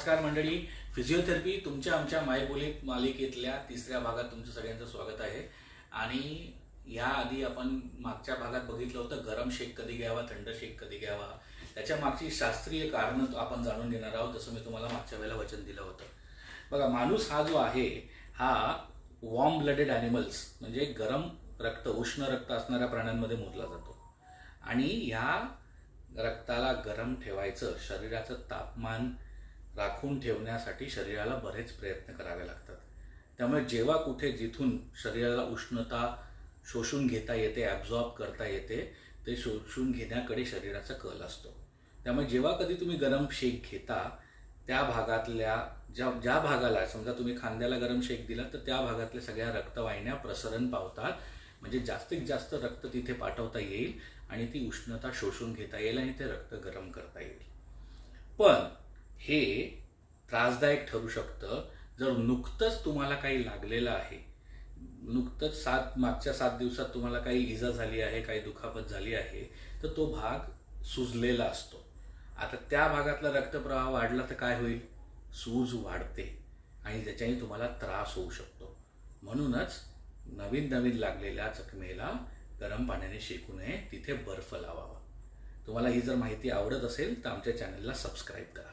नमस्कार मंडळी. फिजिओथेरपी तुमच्या आमच्या मायबोलीत मालिकेतल्या तिसऱ्या भागात तुमचं सगळ्यांचं स्वागत आहे. आणि याआधी आपण मागच्या भागात बघितलं होतं गरम शेक कधी घ्यावा थंड शेक कधी घ्यावा? त्याच्या मागची शास्त्रीय कारणं आपण जाणून घेणार आहोत जसं मी तुम्हाला मागच्या वेळेला वचन दिलं होतं. बघा माणूस हा जो आहे हा वॉर्म ब्लडेड ॲनिमल्स म्हणजे गरम रक्त उष्ण रक्त असणाऱ्या प्राण्यांमध्ये मोजला जातो. आणि ह्या रक्ताला गरम ठेवायचं शरीराचं तापमान राखून ठेवण्यासाठी शरीराला बरेच प्रयत्न करावे लागतात. त्यामुळे जेव्हा कुठे जिथून शरीराला उष्णता शोषून घेता येते ॲब्झॉर्ब करता येते ते शोषून घेण्याकडे शरीराचा कल असतो. त्यामुळे जेव्हा कधी तुम्ही गरम शेक घेता त्या भागातल्या ज्या ज्या भागाला समजा तुम्ही खांद्याला गरम शेक दिला तर त्या भागातल्या सगळ्या रक्तवाहिन्या प्रसरण पावतात. म्हणजे जास्तीत जास्त रक्त तिथे पाठवता येईल आणि ती उष्णता शोषून घेता येईल आणि ते रक्त गरम करता येईल. पण हे त्रासदायक ठरू शकतं. जर नुकतंच तुम्हाला काही लागलेलं आहे नुकतंच सात मागच्या सात दिवसात तुम्हाला काही इजा झाली आहे काही दुखापत झाली आहे तर तो भाग सुजलेला असतो. आता त्या भागातला रक्तप्रवाह वाढला तर काय होईल? सूज वाढते आणि त्याच्याने तुम्हाला त्रास होऊ शकतो. म्हणूनच नवीन नवीन लागलेल्या जखमेला गरम पाण्याने शेकू नये तिथे बर्फ लावावा. तुम्हाला ही जर माहिती आवडत असेल तर आमच्या चॅनलला सबस्क्राईब करा.